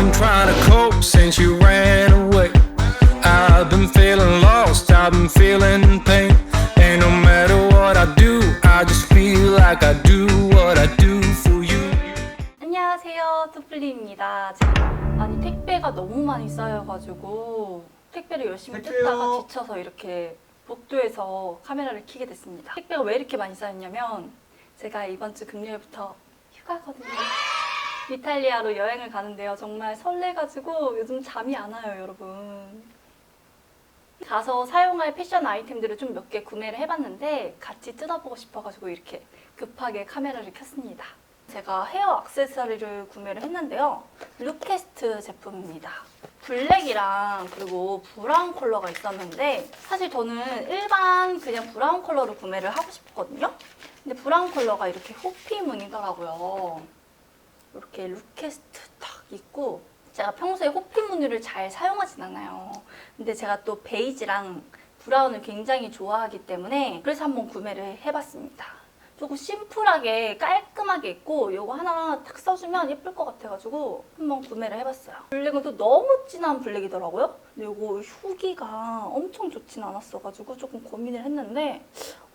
been trying to cope since you ran away. I've been feeling lost, I've been feeling pain. And no matter what I do, I just feel like I do what I do for you. 안녕하세요, 투플리입니다. 아니 택배가 너무 많이 쌓여가지고 택배를 열심히 택배요. 뜯다가 지쳐서 이렇게 복도에서 카메라를 켜게 됐습니다. 택배가 왜 이렇게 많이 쌓였냐면 제가 이번 주 금요일부터 휴가거든요. 이탈리아로 여행을 가는데요. 정말 설레가지고 요즘 잠이 안 와요, 여러분. 가서 사용할 패션 아이템들을 좀 몇 개 구매를 해봤는데 같이 뜯어보고 싶어가지고 이렇게 급하게 카메라를 켰습니다. 제가 헤어 액세서리를 구매를 했는데요. 루캐스트 제품입니다. 블랙이랑 그리고 브라운 컬러가 있었는데 사실 저는 일반 그냥 브라운 컬러를 구매를 하고 싶었거든요. 근데 브라운 컬러가 이렇게 호피 무늬더라고요. 이렇게 루캐스트 딱 있고 제가 평소에 호피 무늬를 잘 사용하진 않아요. 근데 제가 또 베이지랑 브라운을 굉장히 좋아하기 때문에 그래서 한번 구매를 해봤습니다. 조금 심플하게 깔끔하게 있고 이거 하나 탁 써주면 예쁠 것 같아가지고 한번 구매를 해봤어요. 블랙은 또 너무 진한 블랙이더라고요. 근데 이거 후기가 엄청 좋진 않았어가지고 조금 고민을 했는데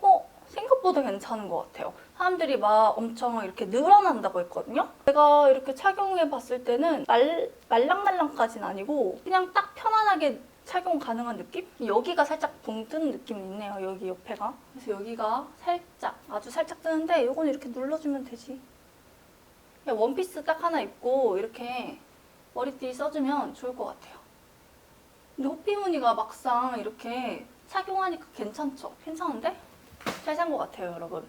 어? 생각보다 괜찮은 것 같아요. 사람들이 막 엄청 이렇게 늘어난다고 했거든요. 제가 이렇게 착용해 봤을 때는 말, 말랑말랑까지는 아니고 그냥 딱 편안하게 착용 가능한 느낌? 여기가 살짝 붕 뜨는 느낌이 있네요. 여기 옆에가. 그래서 여기가 살짝 아주 살짝 뜨는데 이건 이렇게 눌러주면 되지. 그냥 원피스 딱 하나 입고 이렇게 머리띠 써주면 좋을 것 같아요. 근데 호피 무늬가 막상 이렇게 착용하니까 괜찮죠? 괜찮은데? 잘 산 것 같아요, 여러분.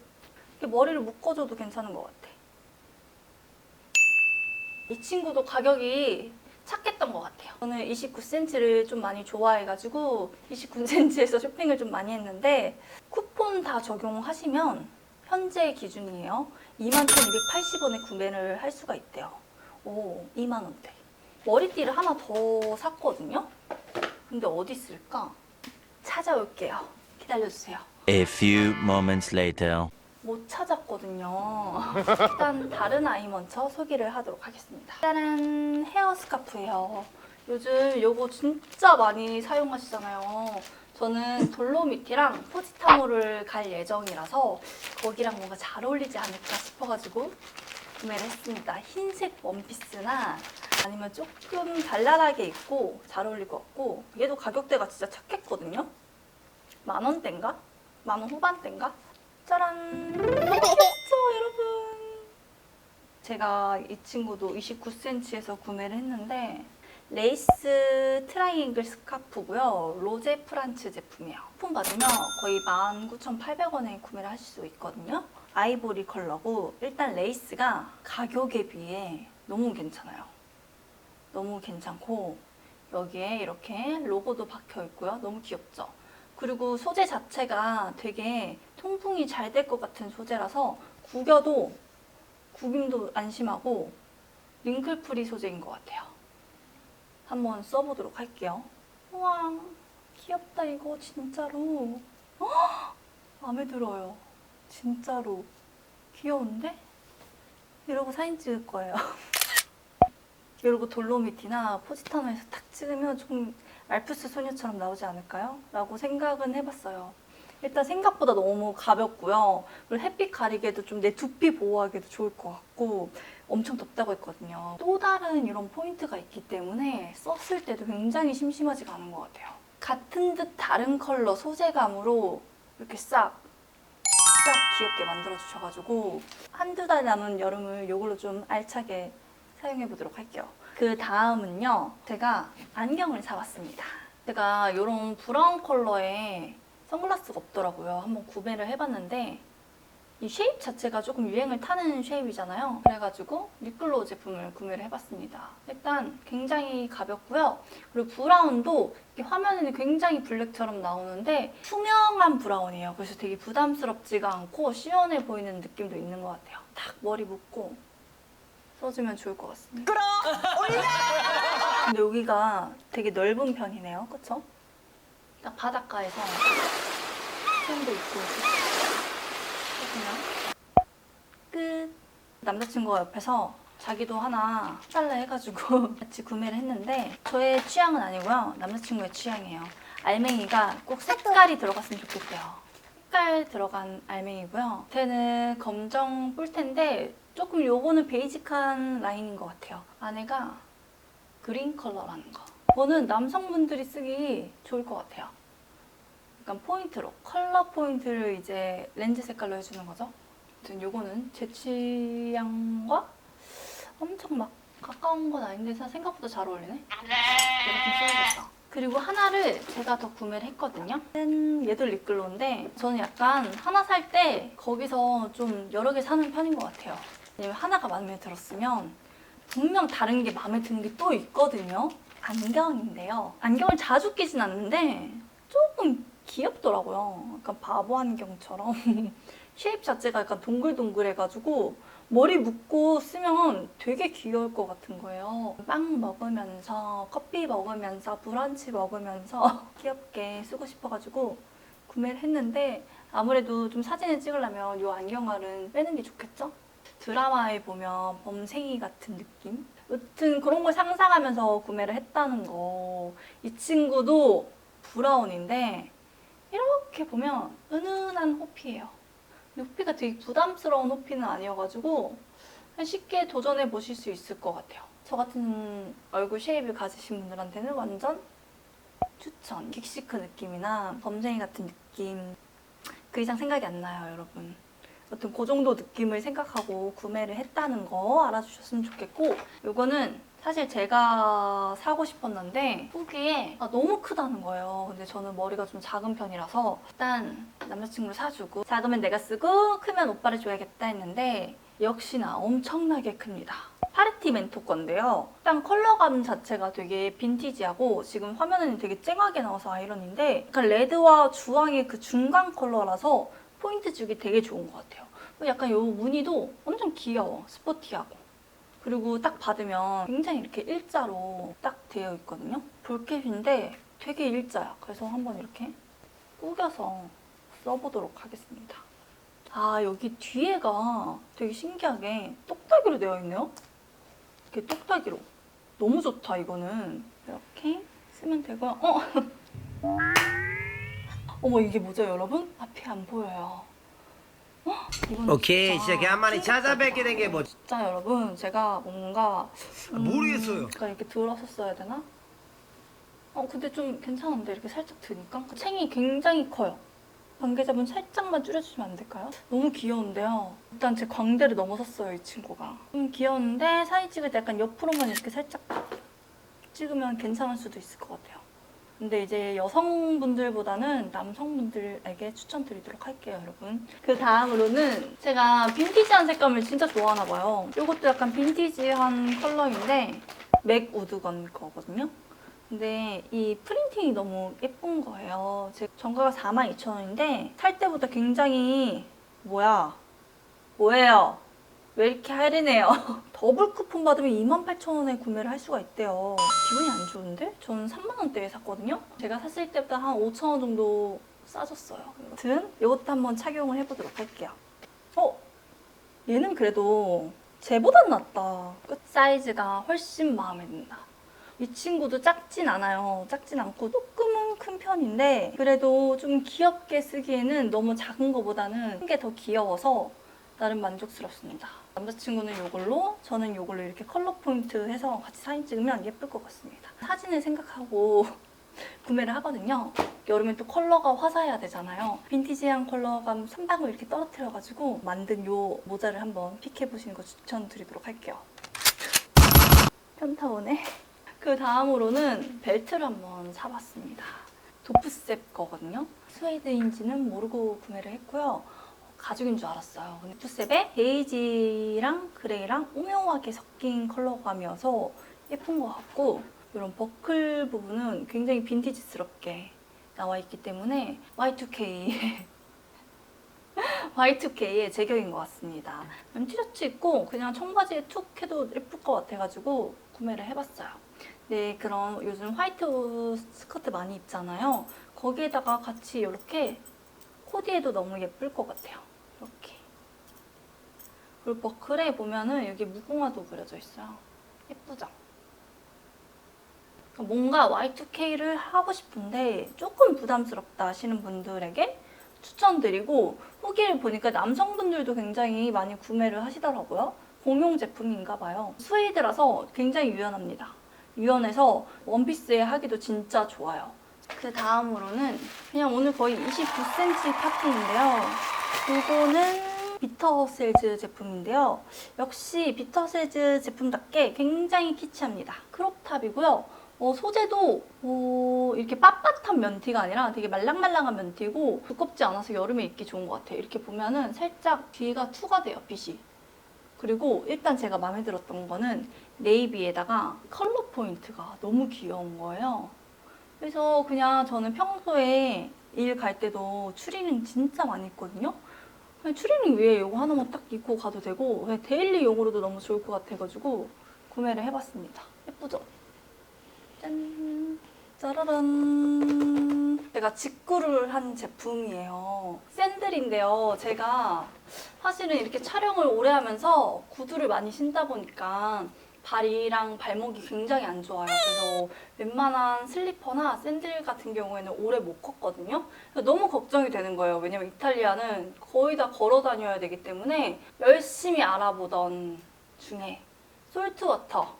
이렇게 머리를 묶어줘도 괜찮은 것 같아. 이 친구도 가격이 착했던 것 같아요. 저는 29cm를 좀 많이 좋아해가지고 29cm에서 쇼핑을 좀 많이 했는데 쿠폰 다 적용하시면 현재 기준이에요. 21,280원에 구매를 할 수가 있대요. 오, 2만 원대. 머리띠를 하나 더 샀거든요. 근데 어디 있을까? 찾아올게요. 기다려주세요. A few moments later. 못 찾았거든요. 일단 다른 아이 먼저 소개를 하도록 하겠습니다. 짜란 헤어 스카프예요. 요즘 요거 진짜 많이 사용하시잖아요. 저는 돌로미티랑 포지타모를 갈 예정이라서 거기랑 뭔가 잘 어울리지 않을까 싶어가지고 구매를 했습니다. 흰색 원피스나 아니면 조금 발랄하게 입고 잘 어울릴 것 같고 얘도 가격대가 진짜 착했거든요. 만 원대인가? 만 원 후반대인가? 짜란! 그렇죠, 여러분. 제가 이 친구도 29cm에서 구매를 했는데 레이스 트라이앵글 스카프고요. 로제 프란츠 제품이에요. 쿠폰 받으면 거의 19,800원에 구매를 하실 수 있거든요. 아이보리 컬러고 일단 레이스가 가격에 비해 너무 괜찮아요. 너무 괜찮고 여기에 이렇게 로고도 박혀 있고요. 너무 귀엽죠? 그리고 소재 자체가 되게 통풍이 잘 될 것 같은 소재라서 구겨도 구김도 안심하고 링클 프리 소재인 것 같아요. 한번 써보도록 할게요. 우와, 귀엽다 이거 진짜로. 헉, 마음에 들어요. 진짜로. 귀여운데? 이러고 사진 찍을 거예요. 이러고 돌로미티나 포지타노에서 탁 찍으면 좀 알프스 소녀처럼 나오지 않을까요? 라고 생각은 해봤어요. 일단 생각보다 너무 가볍고요. 그리고 햇빛 가리개도 좀 내 두피 보호하기도 좋을 것 같고 엄청 덥다고 했거든요. 또 다른 이런 포인트가 있기 때문에 썼을 때도 굉장히 심심하지가 않은 것 같아요. 같은 듯 다른 컬러 소재감으로 이렇게 싹, 싹 귀엽게 만들어주셔가지고 한두 달 남은 여름을 이걸로 좀 알차게 사용해 보도록 할게요. 그 다음은요, 제가 안경을 사왔습니다. 제가 이런 브라운 컬러의 선글라스가 없더라고요. 한번 구매를 해봤는데 이 쉐입 자체가 조금 유행을 타는 쉐입이잖아요. 그래가지고 립글로우 제품을 구매를 해봤습니다. 일단 굉장히 가볍고요. 그리고 브라운도 화면에는 굉장히 블랙처럼 나오는데 투명한 브라운이에요. 그래서 되게 부담스럽지가 않고 시원해 보이는 느낌도 있는 것 같아요. 딱 머리 묶고 써주면 좋을 것 같습니다. 근데 여기가 되게 넓은 편이네요. 그쵸? 딱 바닷가에서 수영도 있고 그냥 끝. 남자친구가 옆에서 자기도 하나 살라 해가지고 같이 구매를 했는데 저의 취향은 아니고요. 남자친구의 취향이에요. 알맹이가 꼭 색깔이 들어갔으면 좋겠대요. 색깔 들어간 알맹이고요. 겉에는 검정 뿔텐데 조금 요거는 베이직한 라인인 것 같아요. 안에가 그린 컬러라는 거. 이거는 남성분들이 쓰기 좋을 것 같아요. 약간 포인트로 컬러 포인트를 이제 렌즈 색깔로 해주는 거죠. 아무튼 요거는 제 취향과 엄청 막 가까운 건 아닌데 생각보다 잘 어울리네. 좀 써야겠다. 그리고 하나를 제가 더 구매를 했거든요. 짠, 얘도 립글로인데 저는 약간 하나 살 때 거기서 좀 여러 개 사는 편인 것 같아요. 왜냐면 하나가 마음에 들었으면 분명 다른 게 마음에 드는 게 또 있거든요. 안경인데요. 안경을 자주 끼진 않는데 조금 귀엽더라고요. 약간 바보 안경처럼. 쉐입 자체가 약간 동글동글해가지고 머리 묶고 쓰면 되게 귀여울 것 같은 거예요. 빵 먹으면서 커피 먹으면서 브런치 먹으면서 귀엽게 쓰고 싶어가지고 구매를 했는데 아무래도 좀 사진을 찍으려면 이 안경알은 빼는 게 좋겠죠? 드라마에 보면 범생이 같은 느낌? 여튼 그런 걸 상상하면서 구매를 했다는 거. 이 친구도 브라운인데 이렇게 보면 은은한 호피예요. 호피가 되게 부담스러운 호피는 아니어가지고 쉽게 도전해 보실 수 있을 것 같아요. 저 같은 얼굴 쉐입을 가지신 분들한테는 완전 추천. 긱시크 느낌이나 범생이 같은 느낌. 그 이상 생각이 안 나요, 여러분. 여튼 그 정도 느낌을 생각하고 구매를 했다는 거 알아주셨으면 좋겠고 이거는 사실 제가 사고 싶었는데 후기에 아, 너무 크다는 거예요. 근데 저는 머리가 좀 작은 편이라서 일단 남자친구를 사주고 작으면 내가 쓰고 크면 오빠를 줘야겠다 했는데 역시나 엄청나게 큽니다. 파르티 멘토 건데요. 일단 컬러감 자체가 되게 빈티지하고 지금 화면에는 되게 쨍하게 나와서 아이러니인데 약간 레드와 주황의 그 중간 컬러라서 포인트 주기 되게 좋은 것 같아요. 약간 요 무늬도 엄청 귀여워. 스포티하고. 그리고 딱 받으면 굉장히 이렇게 일자로 딱 되어 있거든요. 볼캡인데 되게 일자야. 그래서 한번 이렇게 꾸겨서 써보도록 하겠습니다. 아, 여기 뒤에가 되게 신기하게 똑딱이로 되어 있네요. 이렇게 똑딱이로. 너무 좋다, 이거는. 이렇게 쓰면 되고요. 어! 어머, 이게 뭐죠, 여러분? 앞이 안 보여요. 오케이 진짜 진짜 간만에 찾아뵙게 된 게 뭐 진짜 여러분 제가 뭔가 음, 모르겠어요. 약간 이렇게 들었었어야 되나? 어 근데 좀 괜찮은데 이렇게 살짝 드니까 챙이 굉장히 커요. 관계자분 살짝만 줄여주시면 안 될까요? 너무 귀여운데요. 일단 제 광대를 넘어섰어요 이 친구가. 좀 귀여운데 사진 찍을 때 약간 옆으로만 이렇게 살짝 찍으면 괜찮을 수도 있을 것 같아요. 근데 이제 여성분들보다는 남성분들에게 추천드리도록 할게요, 여러분. 그 다음으로는 제가 빈티지한 색감을 진짜 좋아하나 봐요. 이것도 약간 빈티지한 컬러인데 맥 우드건 거거든요. 근데 이 프린팅이 너무 예쁜 거예요. 제 정가가 42,000원인데 살 때보다 굉장히 뭐야? 뭐예요? 왜 이렇게 할인해요? 더블 쿠폰 받으면 28,000원에 구매를 할 수가 있대요. 기분이 안 좋은데? 저는 3만원대에 샀거든요? 제가 샀을 때보다 한 5,000원 정도 싸졌어요. 여튼 이것도 한번 착용을 해보도록 할게요. 어? 얘는 그래도 쟤보단 낫다. 끝 사이즈가 훨씬 마음에 든다. 이 친구도 작진 않아요. 작진 않고 조금은 큰 편인데 그래도 좀 귀엽게 쓰기에는 너무 작은 것보다는 큰 게 더 귀여워서 나름 만족스럽습니다. 남자친구는 이걸로 저는 이걸로 이렇게 컬러 포인트 해서 같이 사진 찍으면 예쁠 것 같습니다. 사진을 생각하고 구매를 하거든요. 여름엔 또 컬러가 화사해야 되잖아요. 빈티지한 컬러감 선방울 이렇게 떨어뜨려가지고 만든 이 모자를 한번 픽해보시는 거 추천드리도록 할게요. 편타오네. 그 다음으로는 벨트를 한번 사봤습니다. 도프셉 거거든요. 스웨이드인지는 모르고 구매를 했고요. 가죽인 줄 알았어요. 근데 도프셉에 베이지랑 그레이랑 오묘하게 섞인 컬러감이어서 예쁜 것 같고 이런 버클 부분은 굉장히 빈티지스럽게 나와 있기 때문에 Y2K Y2K의 제격인 것 같습니다. 티셔츠 입고 그냥 청바지에 툭 해도 예쁠 것 같아가지고 구매를 해봤어요. 네, 그런 요즘 화이트 스커트 많이 입잖아요. 거기에다가 같이 이렇게 코디해도 너무 예쁠 것 같아요. 이렇게. 그리고 버클에 보면은 여기 무궁화도 그려져 있어요. 예쁘죠? 그러니까 뭔가 Y2K를 하고 싶은데 조금 부담스럽다 하시는 분들에게 추천드리고 후기를 보니까 남성분들도 굉장히 많이 구매를 하시더라고요. 공용 제품인가 봐요. 스웨이드라서 굉장히 유연합니다. 유연해서 원피스에 하기도 진짜 좋아요. 그 다음으로는 그냥 오늘 거의 29cm 파킹인데요. 이거는 비터셀즈 제품인데요. 역시 비터셀즈 제품답게 굉장히 키치합니다. 크롭탑이고요. 어, 소재도 어, 이렇게 빳빳한 면티가 아니라 되게 말랑말랑한 면티고 두껍지 않아서 여름에 입기 좋은 것 같아요. 이렇게 보면은 살짝 뒤가 투가 돼요, 핏이. 그리고 일단 제가 마음에 들었던 거는 네이비에다가 컬러 포인트가 너무 귀여운 거예요. 그래서 그냥 저는 평소에 일 갈 때도 추리닝 진짜 많이 입거든요. 그냥 추리닝 위에 이거 하나만 딱 입고 가도 되고 그냥 데일리용으로도 너무 좋을 것 같아가지고 구매를 해봤습니다. 예쁘죠? 짠! 짜라란! 제가 직구를 한 제품이에요. 샌들인데요. 제가 사실은 이렇게 촬영을 오래 하면서 구두를 많이 신다 보니까 발이랑 발목이 굉장히 안 좋아요. 그래서 웬만한 슬리퍼나 샌들 같은 경우에는 오래 못 걷거든요. 너무 걱정이 되는 거예요. 왜냐면 이탈리아는 거의 다 걸어 다녀야 되기 때문에 열심히 알아보던 중에 솔트워터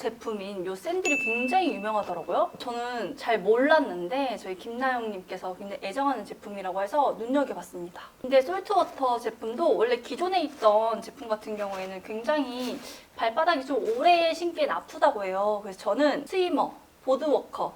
제품인 요 샌들이 굉장히 유명하더라고요. 저는 잘 몰랐는데 저희 김나영님께서 굉장히 애정하는 제품이라고 해서 눈여겨봤습니다. 근데 솔트워터 제품도 원래 기존에 있던 제품 같은 경우에는 굉장히 발바닥이 좀 오래 신기엔 아프다고 해요. 그래서 저는 스위머, 보드워커,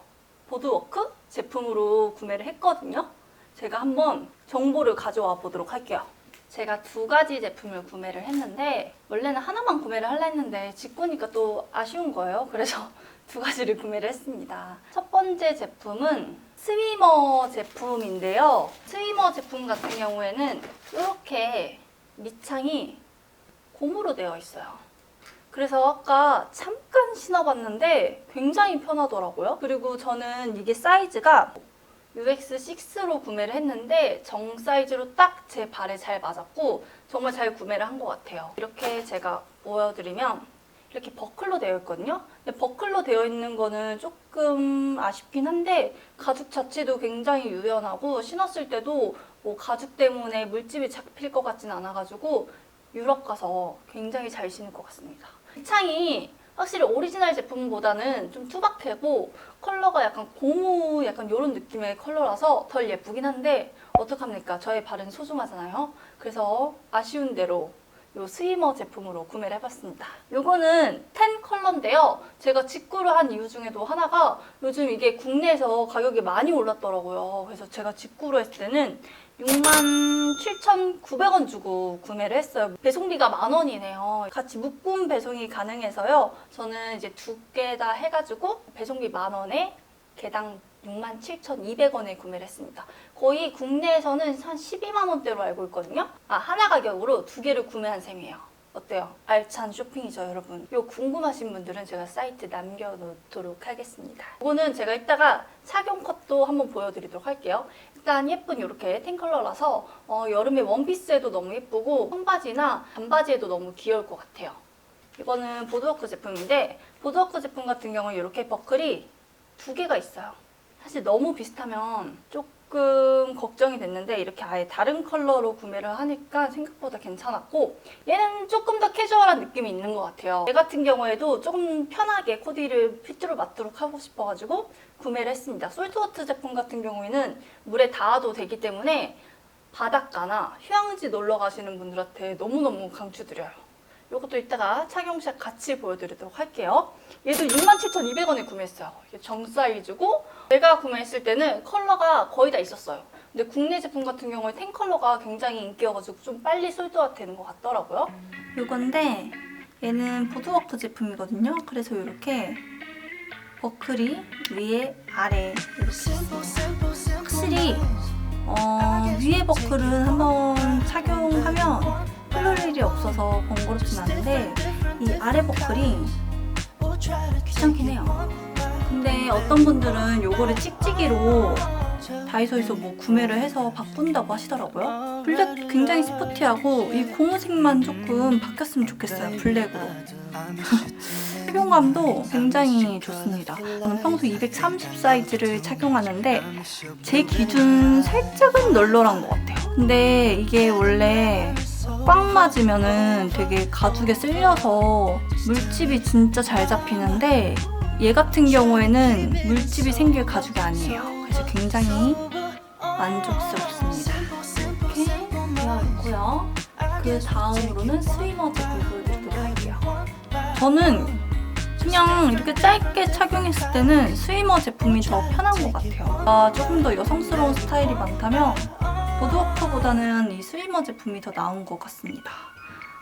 보드워크 제품으로 구매를 했거든요. 제가 한번 정보를 가져와 보도록 할게요. 제가 두 가지 제품을 구매를 했는데 원래는 하나만 구매를 하려 했는데 직구니까 또 아쉬운 거예요. 그래서 두 가지를 구매를 했습니다. 첫 번째 제품은 스위머 제품인데요. 스위머 제품 같은 경우에는 이렇게 밑창이 고무로 되어 있어요. 그래서 아까 잠깐 신어봤는데 굉장히 편하더라고요. 그리고 저는 이게 사이즈가 UX6로 구매를 했는데 정 사이즈로 딱 제 발에 잘 맞았고 정말 잘 구매를 한 것 같아요. 이렇게 제가 보여드리면 이렇게 버클로 되어 있거든요. 근데 버클로 되어 있는 거는 조금 아쉽긴 한데 가죽 자체도 굉장히 유연하고 신었을 때도 뭐 가죽 때문에 물집이 잡힐 것 같진 않아가지고 유럽 가서 굉장히 잘 신을 것 같습니다. 창이 확실히 오리지널 제품보다는 좀 투박하고 컬러가 약간 고무 약간 이런 느낌의 컬러라서 덜 예쁘긴 한데 어떡합니까? 저의 발은 소중하잖아요. 그래서 아쉬운 대로 요 스위머 제품으로 구매를 해봤습니다. 요거는 10 컬러인데요. 제가 직구를 한 이유 중에도 하나가 요즘 이게 국내에서 가격이 많이 올랐더라고요. 그래서 제가 직구로 했을 때는 67,900원 주고 구매를 했어요. 배송비가 만 원이네요. 같이 묶음 배송이 가능해서요. 저는 이제 두 개 다 해가지고 배송비 만 원에 개당 67,200원에 구매를 했습니다. 거의 국내에서는 한 12만 원대로 알고 있거든요. 아, 하나 가격으로 두 개를 구매한 셈이에요. 어때요? 알찬 쇼핑이죠, 여러분. 요 궁금하신 분들은 제가 사이트 남겨놓도록 하겠습니다. 이거는 제가 이따가 착용 컷도 한번 보여드리도록 할게요. 일단 예쁜 이렇게 탱 컬러라서 어, 여름에 원피스에도 너무 예쁘고 청바지나 반바지에도 너무 귀여울 것 같아요. 이거는 보드워크 제품인데 보드워크 제품 같은 경우는 이렇게 버클이 두 개가 있어요. 사실 너무 비슷하면 조금 걱정이 됐는데 이렇게 아예 다른 컬러로 구매를 하니까 생각보다 괜찮았고 얘는 조금 더 캐주얼한 느낌이 있는 것 같아요. 얘 같은 경우에도 조금 편하게 코디를 핏으로 맞도록 하고 싶어가지고 구매를 했습니다. 솔트워트 제품 같은 경우에는 물에 닿아도 되기 때문에 바닷가나 휴양지 놀러 가시는 분들한테 너무너무 강추드려요. 이것도 이따가 착용샷 같이 보여드리도록 할게요. 얘도 67,200원에 구매했어요. 이게 정 사이즈고 제가 구매했을 때는 컬러가 거의 다 있었어요. 근데 국내 제품 같은 경우에 텐 컬러가 굉장히 인기여가지고 좀 빨리 솔드가 되는 것 같더라고요. 이건데 얘는 보드워크 제품이거든요. 그래서 이렇게 버클이 위에 아래. 확실히 어, 위에 버클은 한번 착용하면 풀릴 일이 없어서 번거롭진 않은데 이 아래 버클이 귀찮긴 해요. 근데 어떤 분들은 요거를 찍찍이로 다이소에서 뭐 구매를 해서 바꾼다고 하시더라고요. 블랙 굉장히 스포티하고 이 고무색만 조금 바뀌었으면 좋겠어요. 블랙으로. 착용감도 굉장히 좋습니다. 저는 평소 230 사이즈를 착용하는데 제 기준 살짝은 널널한 것 같아요. 근데 이게 원래 꽉 맞으면은 되게 가죽에 쓸려서 물집이 진짜 잘 잡히는데 얘 같은 경우에는 물집이 생길 가죽이 아니에요. 그래서 굉장히 만족스럽습니다. 이렇게 있고요. 그 다음으로는 스위머즈 보도록 할게요. 저는 그냥 이렇게 짧게 착용했을 때는 스위머 제품이 더 편한 것 같아요. 아, 조금 더 여성스러운 스타일이 많다면 보드워커보다는 이 스위머 제품이 더 나은 것 같습니다.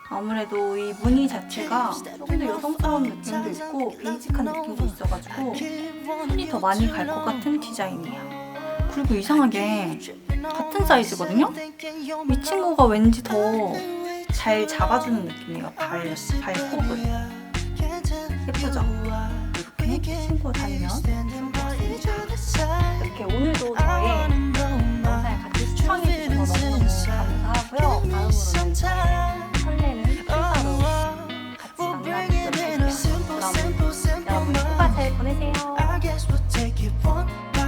아무래도 이 무늬 자체가 조금 더 여성스러운 느낌도 있고 베이직한 느낌도 있어가지고 손이 더 많이 갈 것 같은 디자인이에요. 그리고 이상하게 같은 사이즈거든요? 이 친구가 왠지 더 잘 잡아주는 느낌이에요. 발, 발톱을. 예쁘죠? 이렇게 신고 다니면 좋을 것 같습니다. 이렇게 오늘도 저의 있고요. 다음으로 설레는 킬바로 같이 만나보도록 할게요. 여러분 잘 보내세요.